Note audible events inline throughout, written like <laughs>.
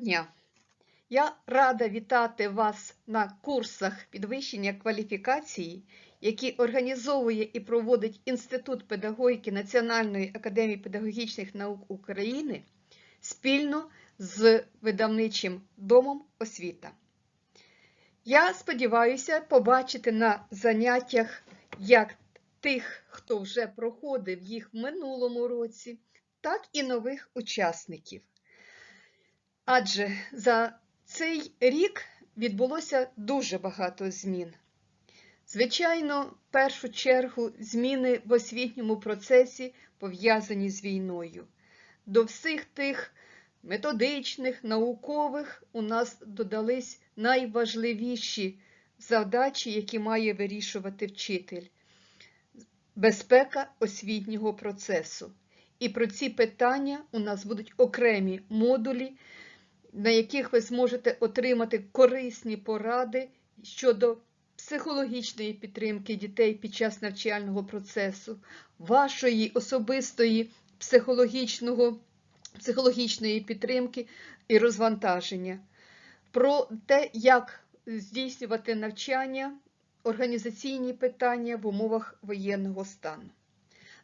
Дня! Я рада вітати вас на курсах підвищення кваліфікації, які організовує і проводить Інститут педагогіки Національної академії педагогічних наук України спільно з видавничим домом освіта. Я сподіваюся побачити на заняттях як тих, хто вже проходив їх в минулому році, так і нових учасників. Адже за цей рік відбулося дуже багато змін. Звичайно, в першу чергу зміни в освітньому процесі пов'язані з війною. До всіх тих методичних, наукових у нас додались найважливіші завдачі, які має вирішувати вчитель. Безпека освітнього процесу. І про ці питання у нас будуть окремі модулі, на яких ви зможете отримати корисні поради щодо психологічної підтримки дітей під час навчального процесу, вашої особистої психологічного, психологічної підтримки і розвантаження, про те, як здійснювати навчання, організаційні питання в умовах воєнного стану.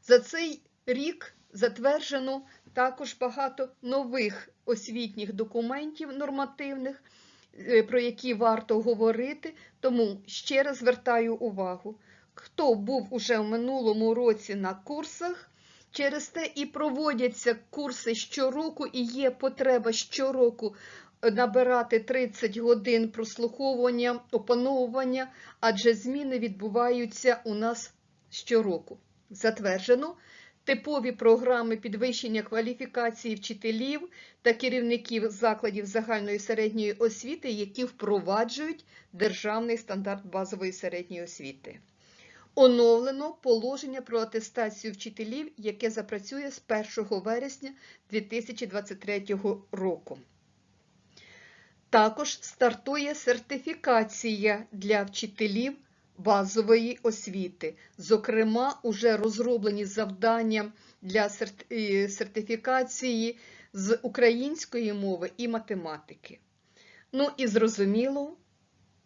За цей рік затверджено також багато нових освітніх документів нормативних, про які варто говорити, тому ще раз звертаю увагу, хто був уже в минулому році на курсах, через те і проводяться курси щороку, і є потреба щороку набирати 30 годин прослуховування, опановування, адже зміни відбуваються у нас щороку. Затверджено типові програми підвищення кваліфікації вчителів та керівників закладів загальної середньої освіти, які впроваджують державний стандарт базової середньої освіти. Оновлено положення про атестацію вчителів, яке запрацює з 1 вересня 2023 року. Також стартує сертифікація для вчителів базової освіти. Зокрема, уже розроблені завдання для сертифікації з української мови і математики. Ну і зрозуміло,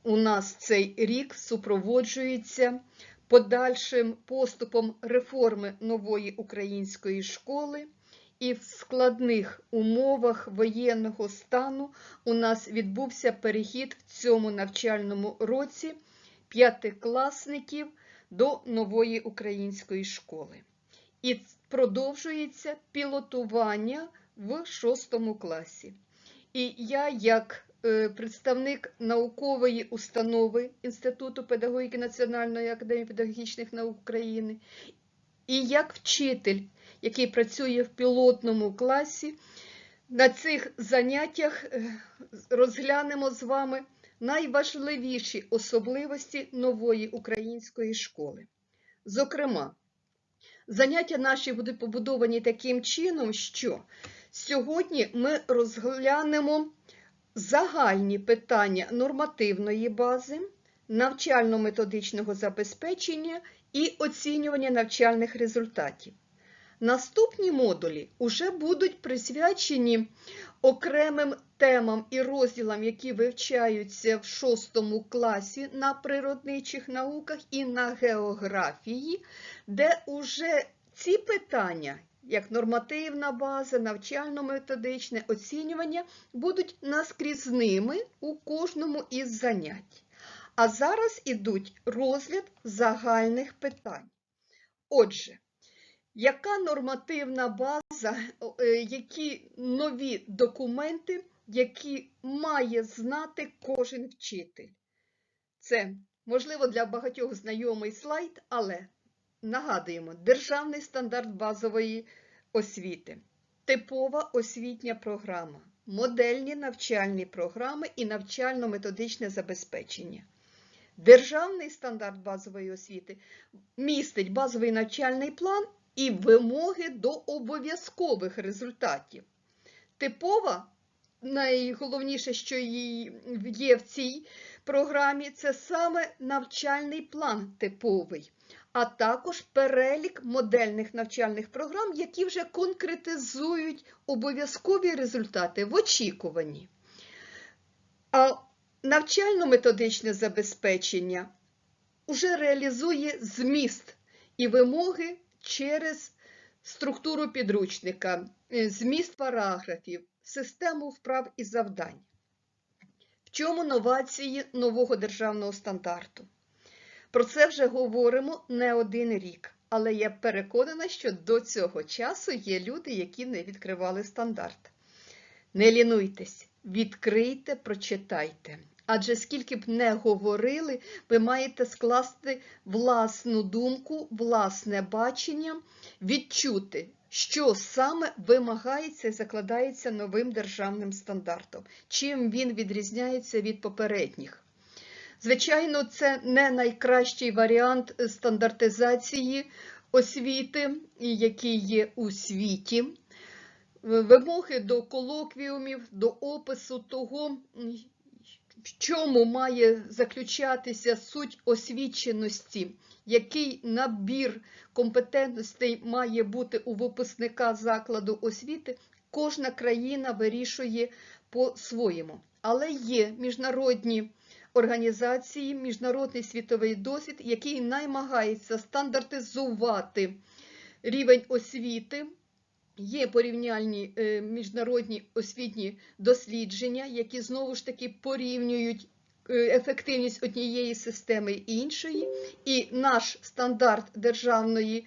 у нас цей рік супроводжується подальшим поступом реформи нової української школи. І в складних умовах воєнного стану у нас відбувся перехід в цьому навчальному році п'ятикласників до нової української школи. І продовжується пілотування в шостому класі. І я, як представник наукової установи Інституту педагогіки Національної академії педагогічних наук України, і як вчитель, який працює в пілотному класі, на цих заняттях розглянемо з вами найважливіші особливості нової української школи. Зокрема, заняття наші будуть побудовані таким чином, що сьогодні ми розглянемо загальні питання нормативної бази, навчально-методичного забезпечення і оцінювання навчальних результатів. Наступні модулі вже будуть присвячені окремим темам і розділам, які вивчаються в шостому класі на природничих науках і на географії, де уже ці питання, як нормативна база, навчально-методичне оцінювання, будуть наскрізними у кожному із занять. А зараз ідуть розгляд загальних питань. Отже, яка нормативна база, які нові документи, які має знати кожен вчитель? Це, можливо, для багатьох знайомий слайд, але нагадуємо, державний стандарт базової освіти, типова освітня програма, модельні навчальні програми і навчально-методичне забезпечення. Державний стандарт базової освіти містить базовий навчальний план і вимоги до обов'язкових результатів. Типова, найголовніше, що є в цій програмі, це саме навчальний план типовий. а також перелік модельних навчальних програм, які вже конкретизують обов'язкові результати в очікуванні. А навчально-методичне забезпечення вже реалізує зміст і вимоги через структуру підручника, е, зміст параграфів, систему вправ і завдань. В чому новації нового державного стандарту? Про це вже говоримо не один рік, але я переконана, що до цього часу є люди, які не відкривали стандарт. Не лінуйтесь, відкрийте, прочитайте. Адже скільки б не говорили, ви маєте скласти власну думку, власне бачення, відчути, що саме вимагається і закладається новим державним стандартом, чим він відрізняється від попередніх. Звичайно, це не найкращий варіант стандартизації освіти, який є у світі. Вимоги до колоквіумів, до опису того, в чому має заключатися суть освіченості, який набір компетентностей має бути у випускника закладу освіти, кожна країна вирішує по-своєму. Але є міжнародні організації, міжнародний світовий досвід, який намагається стандартизувати рівень освіти. Є порівняльні е, міжнародні освітні дослідження, які знову ж таки порівнюють е, ефективність однієї системи іншої, і наш стандарт державної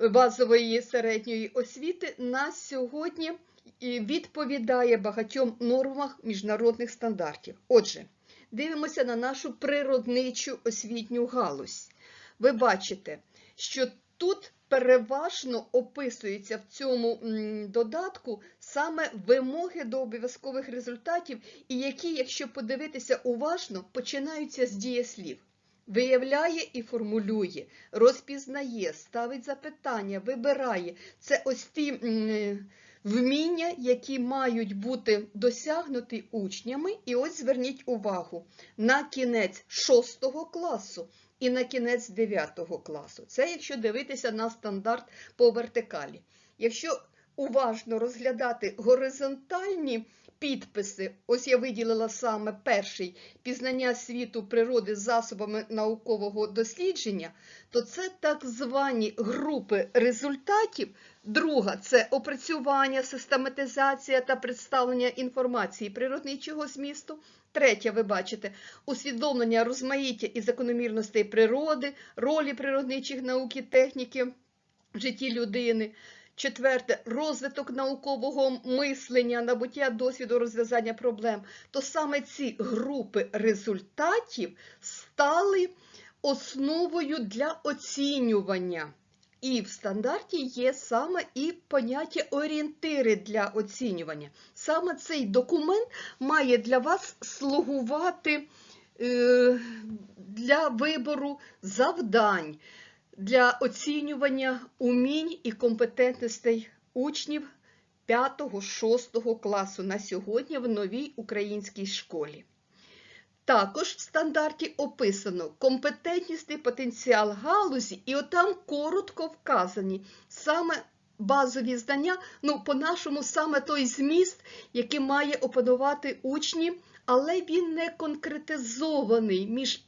е, базової середньої освіти на сьогодні відповідає багатьом нормах міжнародних стандартів. Отже, дивимося на нашу природничу освітню галузь. Ви бачите, що тут переважно описуються в цьому додатку саме вимоги до обов'язкових результатів, і які, якщо подивитися уважно, починаються з дієслів. Виявляє і формулює, розпізнає, ставить запитання, вибирає. Це ось ті вміння, які мають бути досягнуті учнями. І ось зверніть увагу на кінець 6 класу і на кінець 9 класу. Це якщо дивитися на стандарт по вертикалі. Якщо уважно розглядати горизонтальні підписи, ось я виділила саме перший пізнання світу природи засобами наукового дослідження, то це так звані групи результатів. Друга це опрацювання, систематизація та представлення інформації природничого змісту. Третє, ви бачите, усвідомлення розмаїття і закономірностей природи, ролі природничих наук і техніки в житті людини. Четверте розвиток наукового мислення, набуття досвіду розв'язання проблем. То саме ці групи результатів стали основою для оцінювання. І в стандарті є саме і поняття орієнтири для оцінювання. Саме цей документ має для вас слугувати е, для вибору завдань, для оцінювання умінь і компетентностей учнів 5-6 класу на сьогодні в новій українській школі. Також в стандарті описано компетентність і потенціал галузі, і отам коротко вказані саме базові знання, ну, по-нашому, саме той зміст, який має опанувати учні, але він не конкретизований між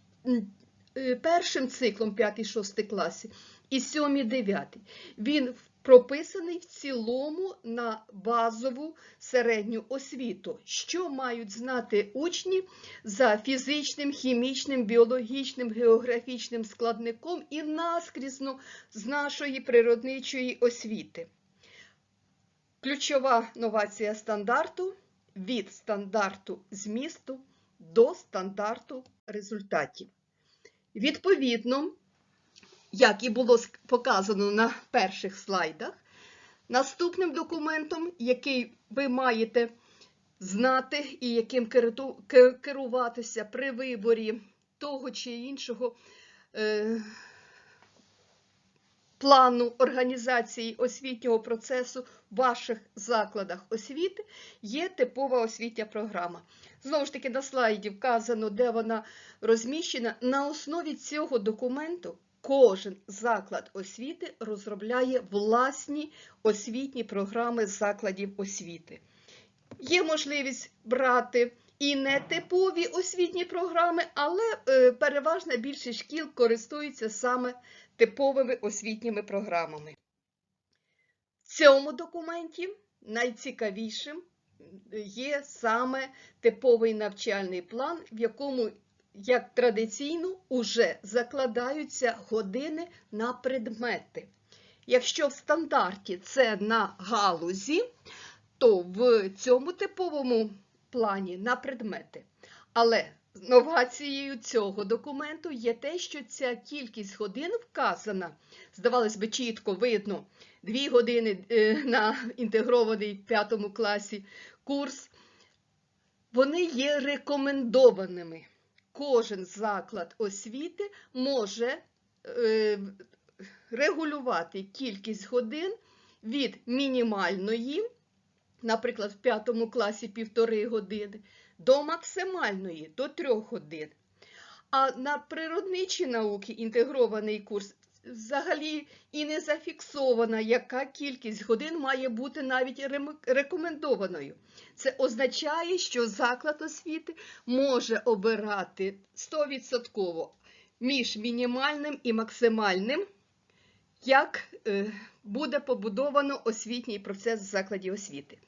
першим циклом 5-6 класі і 7-9. Він прописаний в цілому на базову середню освіту, що мають знати учні за фізичним, хімічним, біологічним, географічним складником і наскрізно з нашої природничої освіти. Ключова новація стандарту від стандарту змісту до стандарту результатів. Відповідно, як і було показано на перших слайдах. Наступним документом, який ви маєте знати і яким керуватися при виборі того чи іншого е, плану організації освітнього процесу в ваших закладах освіти, є типова освітня програма. Знову ж таки, на слайді вказано, де вона розміщена. На основі цього документу кожен заклад освіти розробляє власні освітні програми закладів освіти. Є можливість брати і нетипові освітні програми, але е, переважна більшість шкіл користуються саме типовими освітніми програмами. В цьому документі найцікавішим є саме типовий навчальний план, в якому, як традиційно, уже закладаються години на предмети. Якщо в стандарті це на галузі, то в цьому типовому плані на предмети. Але новацією цього документу є те, що ця кількість годин вказана, здавалось би, чітко видно, дві години е, на інтегрований в класі курс, вони є рекомендованими. Кожен заклад освіти може е, регулювати кількість годин від мінімальної, наприклад, в п'ятому класі півтори години, до максимальної до трьох годин. А на природничі науки інтегрований курс взагалі і не зафіксована, яка кількість годин має бути навіть рекомендованою. Це означає, що заклад освіти може обирати 100% між мінімальним і максимальним, як е, буде побудовано освітній процес в закладі освіти.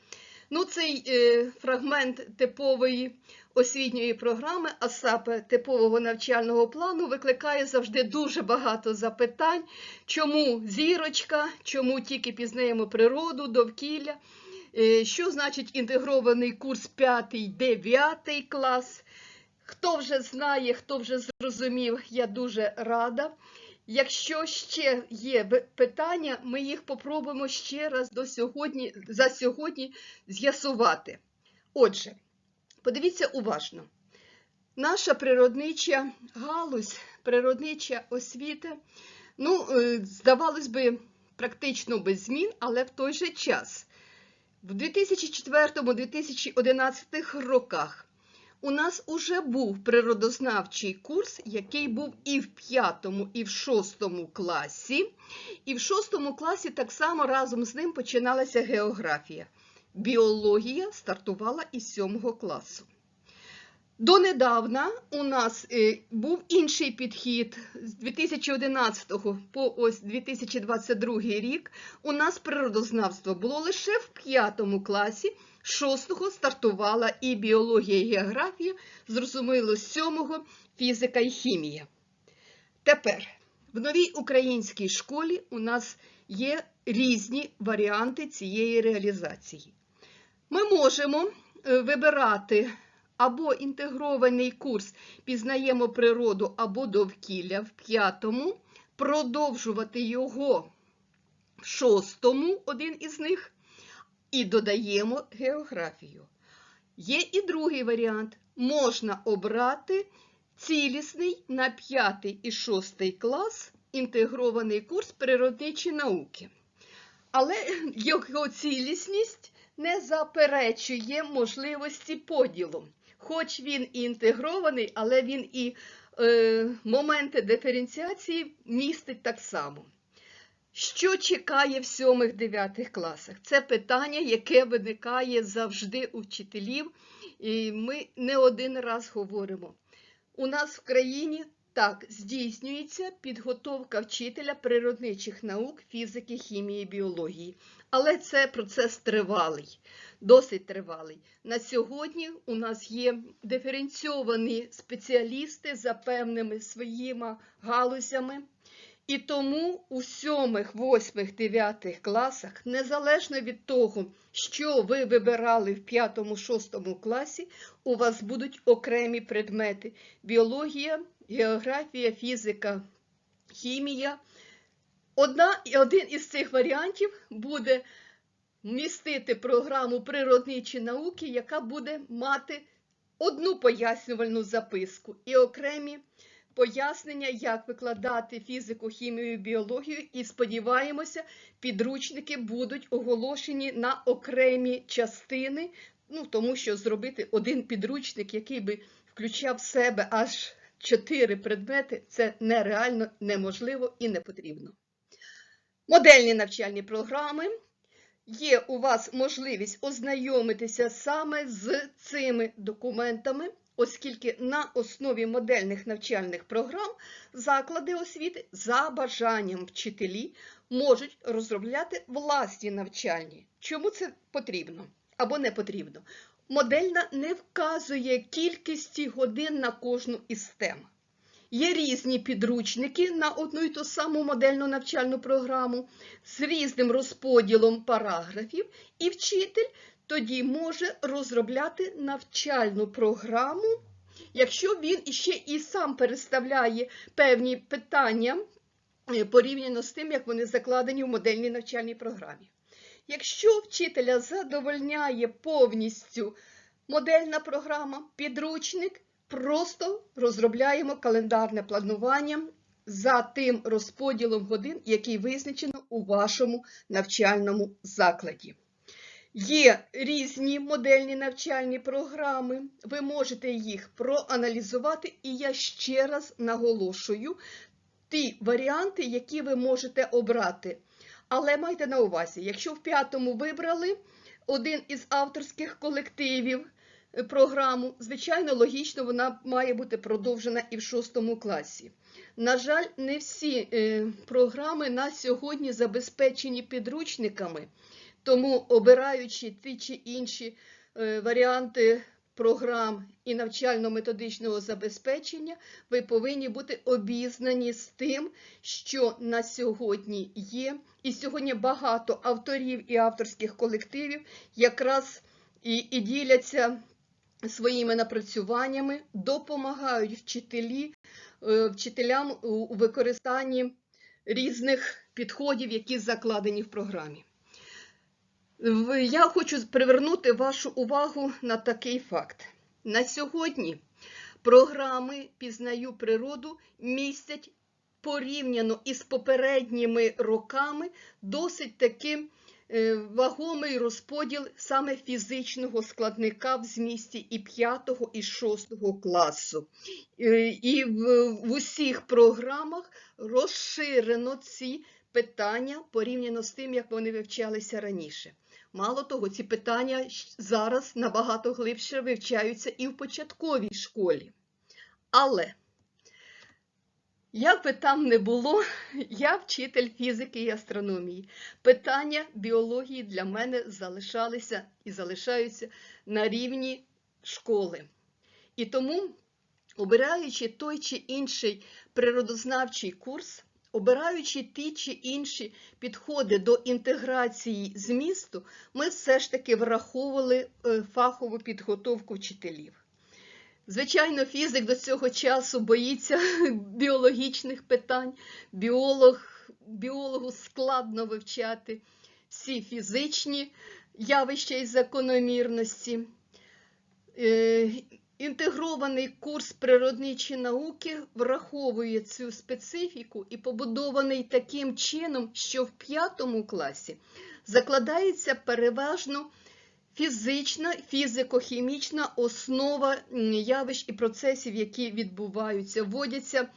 Ну, цей е, фрагмент типової освітньої програми, а саме типового навчального плану, викликає завжди дуже багато запитань, чому зірочка, чому тільки пізнаємо природу, довкілля, е, що значить інтегрований курс 5-9 клас. Хто вже знає, хто вже зрозумів, я дуже рада. Якщо ще є питання, ми їх попробуємо ще раз до сьогодні, за сьогодні з'ясувати. Отже, подивіться уважно. Наша природнича галузь, природнича освіта, ну, е, здавалось би, практично без змін, але в той же час. В 2004-2011 роках у нас уже був природознавчий курс, який був і в п'ятому, і в шостому класі. І в шостому класі так само разом з ним починалася географія. Біологія стартувала із сьомого класу. Донедавна у нас е, був інший підхід з 2011 по ось 2022 рік. У нас природознавство було лише в п'ятому класі. Шостого стартувала і біологія, і географія, зрозуміло, з сьомого фізика і хімія. Тепер в новій українській школі у нас є різні варіанти цієї реалізації. Ми можемо е, вибирати або інтегрований курс пізнаємо природу або довкілля в п'ятому, продовжувати його в шостому, один із них, і додаємо географію. Є і другий варіант. Можна обрати цілісний на 5 і 6 клас інтегрований курс природничі науки. Але його цілісність не заперечує можливості поділу. Хоч він і інтегрований, але він і е, моменти диференціації містить так само. Що чекає в сьомих-дев'ятих класах? Це питання, яке виникає завжди у вчителів, і ми не один раз говоримо. У нас в країні так здійснюється підготовка вчителя природничих наук, фізики, хімії, біології. Але це процес тривалий, досить тривалий. На сьогодні у нас є диференційовані спеціалісти за певними своїми галузями. І тому у сьомих, восьмих, дев'ятих класах, незалежно від того, що ви вибирали в п'ятому, шостому класі, у вас будуть окремі предмети: біологія, географія, фізика, хімія. Одна, один із цих варіантів буде містити програму природничі науки, яка буде мати одну пояснювальну записку і окремі пояснення, як викладати фізику, хімію, біологію, і сподіваємося, підручники будуть оголошені на окремі частини, ну тому що зробити один підручник, який би включав в себе аж чотири предмети це нереально, неможливо і не потрібно. Модельні навчальні програми. Є у вас можливість ознайомитися саме з цими документами, оскільки на основі модельних навчальних програм заклади освіти за бажанням вчителі можуть розробляти власні навчальні. Чому це потрібно або не потрібно? Модельна не вказує кількості годин на кожну із тем. Є різні підручники на одну і ту саму модельну навчальну програму з різним розподілом параграфів, і вчитель тоді може розробляти навчальну програму, якщо він іще і сам переставляє певні питання е, порівняно з тим, як вони закладені в модельній навчальній програмі. Якщо вчителя задовольняє повністю модельна програма, підручник, просто розробляємо календарне планування за тим розподілом годин, який визначено у вашому навчальному закладі. Є різні модельні навчальні програми, ви можете їх проаналізувати, і я ще раз наголошую ті варіанти, які ви можете обрати. Але майте на увазі, якщо в п'ятому вибрали один із авторських колективів е, програму, звичайно, логічно, вона має бути продовжена і в шостому класі. На жаль, не всі е, програми на сьогодні забезпечені підручниками, тому обираючи ті чи інші е, варіанти програм і навчально-методичного забезпечення, ви повинні бути обізнані з тим, що на сьогодні є. І сьогодні багато авторів і авторських колективів якраз і, і діляться своїми напрацюваннями, допомагають вчителі, е, вчителям у у використанні різних підходів, які закладені в програмі. Я хочу привернути вашу увагу на такий факт. На сьогодні програми Пізнаю природу містять порівняно із попередніми роками досить таким е, вагомий розподіл саме фізичного складника в змісті і 5, і 6 класу. Е, І в усіх програмах розширено ці питання порівняно з тим, як вони вивчалися раніше. Мало того, ці питання зараз набагато глибше вивчаються і в початковій школі. Але, як би там не було, <laughs> я вчитель фізики і астрономії. Питання біології для мене залишалися і залишаються на рівні школи. І тому, обираючи той чи інший природознавчий курс, обираючи ті чи інші підходи до інтеграції змісту, ми все ж таки враховували е, фахову підготовку вчителів. Звичайно, фізик до цього часу боїться <laughs> біологічних питань. Біолог, біологу складно вивчати всі фізичні явища і закономірності. Інтегрований курс природничі науки враховує цю специфіку і побудований таким чином, що в п'ятому класі закладається переважно фізична, фізико-хімічна основа явищ і процесів, які відбуваються. Вводяться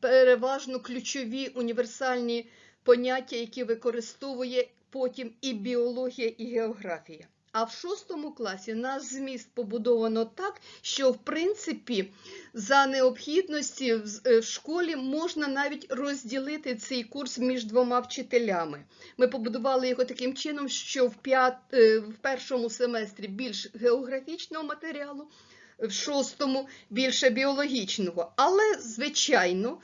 переважно ключові універсальні поняття, які використовує потім і біологія, і географія. А в шостому класі наш зміст побудовано так, що в принципі за необхідності е, в школі можна навіть розділити цей курс між двома вчителями. Ми побудували його таким чином, що в, п'ят, е, в першому семестрі більш географічного матеріалу, в шостому більше біологічного. Але, звичайно,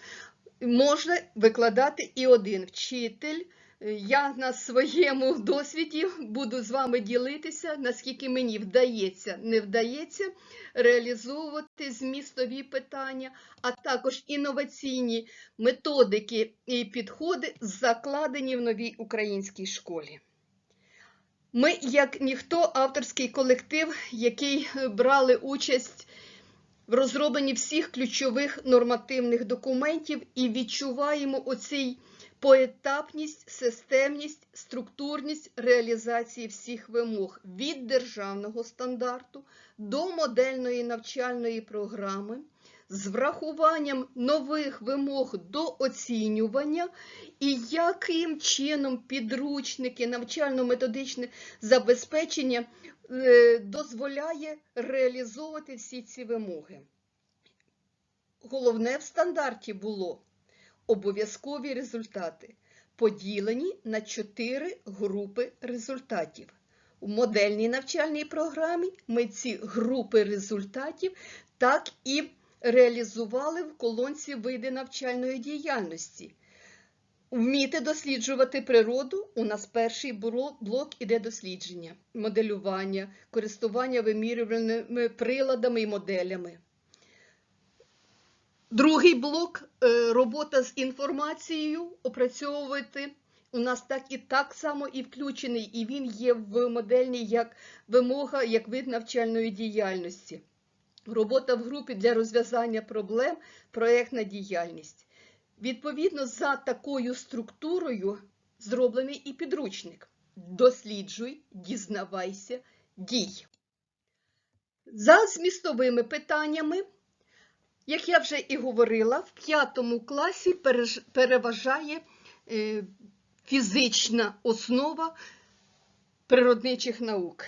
можна викладати і один вчитель. Я на своєму досвіді буду з вами ділитися, наскільки мені вдається, не вдається реалізовувати змістові питання, а також інноваційні методики і підходи, закладені в новій українській школі. Ми, як ніхто, авторський колектив, який е, брали участь в розробленні всіх ключових нормативних документів і відчуваємо оцей поетапність, системність, структурність реалізації всіх вимог від державного стандарту до модельної навчальної програми з врахуванням нових вимог до оцінювання і яким чином підручники, навчально-методичне забезпечення е, дозволяє реалізовувати всі ці вимоги. Головне в стандарті було обов'язкові результати, поділені на чотири групи результатів. У модельній навчальній програмі ми ці групи результатів так і реалізували в колонці види навчальної діяльності. Вміти досліджувати природу. У нас перший блок іде дослідження, моделювання, користування вимірювальними приладами і моделями. Другий блок е, робота з інформацією, опрацьовувати. У нас так і так само і включений, і він є в модельній як вимога, як вид навчальної діяльності. Робота в групі для розв'язання проблем, проєктна діяльність. Відповідно, за такою структурою зроблений і підручник. Досліджуй, дізнавайся, дій. За змістовими питаннями, як я вже і говорила, в п'ятому класі переважає е, фізична основа природничих наук.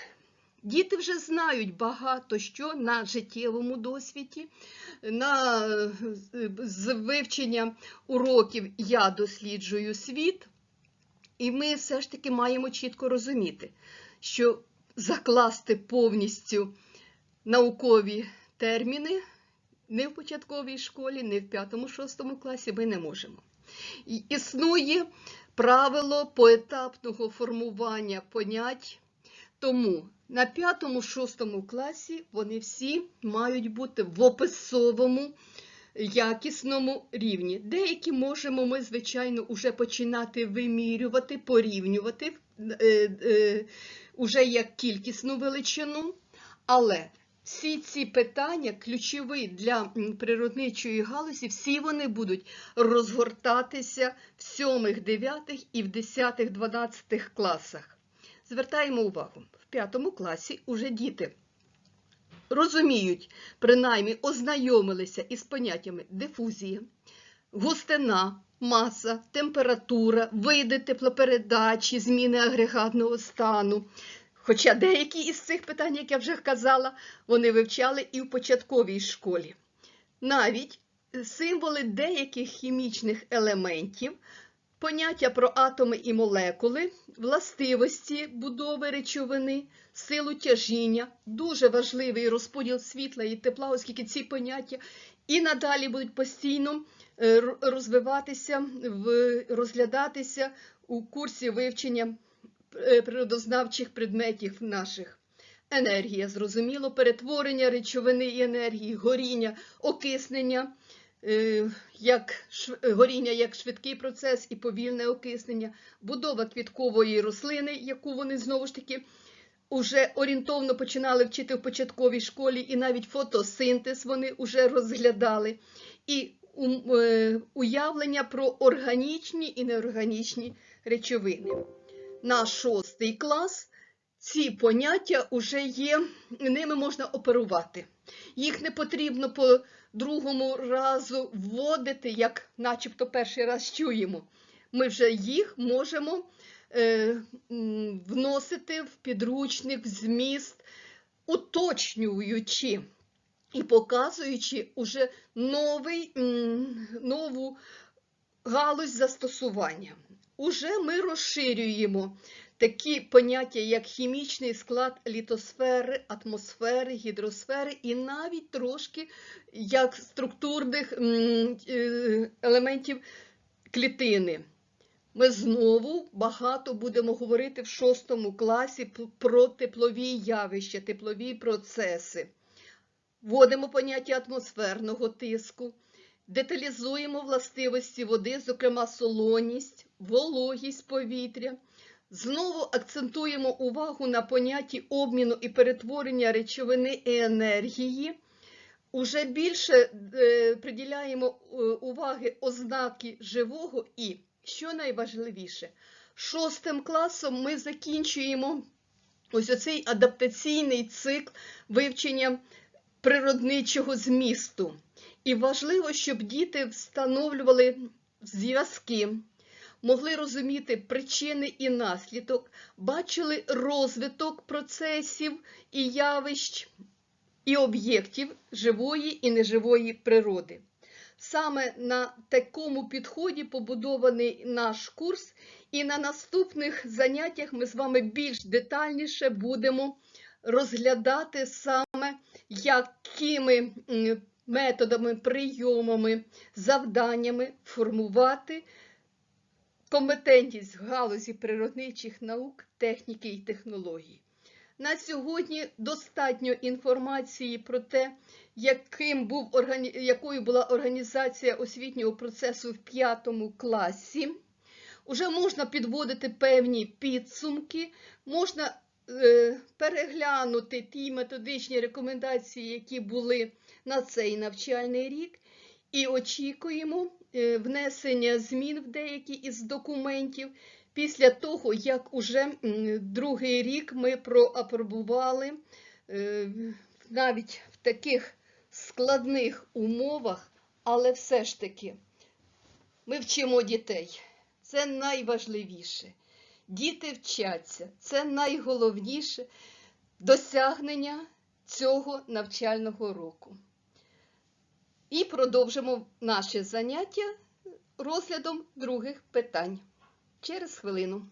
Діти вже знають багато що на життєвому досвіді, на з вивчення уроків я досліджую світ, і ми все ж таки маємо чітко розуміти, що закласти повністю наукові терміни не в початковій школі, не в 5-6 класі ми не можемо. І Існує правило поетапного формування понять, тому на 5-6 класі вони всі мають бути в описовому якісному рівні. Деякі можемо ми, звичайно, вже починати вимірювати, порівнювати е, е, уже як кількісну величину, але всі ці питання ключові для природничої галузі, всі вони будуть розгортатися в 7, 9 і в 10, 12 класах. Звертаємо увагу, в 5 класі уже діти розуміють, принаймні ознайомилися із поняттями дифузія, густина, маса, температура, види теплопередачі, зміни агрегатного стану. Хоча деякі із цих питань, як я вже казала, вони вивчали і в початковій школі. Навіть символи деяких хімічних елементів, поняття про атоми і молекули, властивості будови речовини, силу тяжіння, дуже важливий розподіл світла і тепла, оскільки ці поняття і надалі будуть постійно е, розвиватися, розглядатися у курсі вивчення природознавчих предметів наших. Енергія, зрозуміло, перетворення речовини і енергії, горіння, окиснення, е, як горіння як швидкий процес і повільне окиснення, будова квіткової рослини, яку вони знову ж таки уже орієнтовно починали вчити в початковій школі, і навіть фотосинтез вони вже розглядали. І е, уявлення про органічні і неорганічні речовини. На шостий клас ці поняття вже є, ними можна оперувати. Їх не потрібно по другому разу вводити, як начебто перший раз чуємо. Ми вже їх можемо е, вносити в підручник, в зміст, уточнюючи і показуючи уже новий, нову галузь застосування. Уже ми розширюємо такі поняття, як хімічний склад літосфери, атмосфери, гідросфери і навіть трошки як структурних е, елементів клітини. Ми знову багато будемо говорити в шостому класі про теплові явища, теплові процеси. Вводимо поняття атмосферного тиску, деталізуємо властивості води, зокрема солоність, вологість повітря. Знову акцентуємо увагу на понятті обміну і перетворення речовини і енергії. Уже більше е, приділяємо е, уваги ознаки живого і, що найважливіше, шостим класом ми закінчуємо ось оцей адаптаційний цикл вивчення природничого змісту. І важливо, щоб діти встановлювали зв'язки, могли розуміти причини і наслідок, бачили розвиток процесів і явищ і об'єктів живої і неживої природи. Саме на такому підході побудований наш курс, і на наступних заняттях ми з вами більш детальніше будемо розглядати саме, якими методами, прийомами, завданнями формувати компетентність в галузі природничих наук, техніки і технологій. На сьогодні достатньо інформації про те, яким був, якою була організація освітнього процесу в п'ятому класі. Уже можна підводити певні підсумки, можна переглянути ті методичні рекомендації, які були на цей навчальний рік, і очікуємо е, внесення змін в деякі із документів після того, як уже другий рік ми проапробували е, навіть в таких складних умовах, але все ж таки ми вчимо дітей. Це найважливіше. Діти вчаться. Це найголовніше досягнення цього навчального року. І продовжимо наше заняття розглядом других питань через хвилину.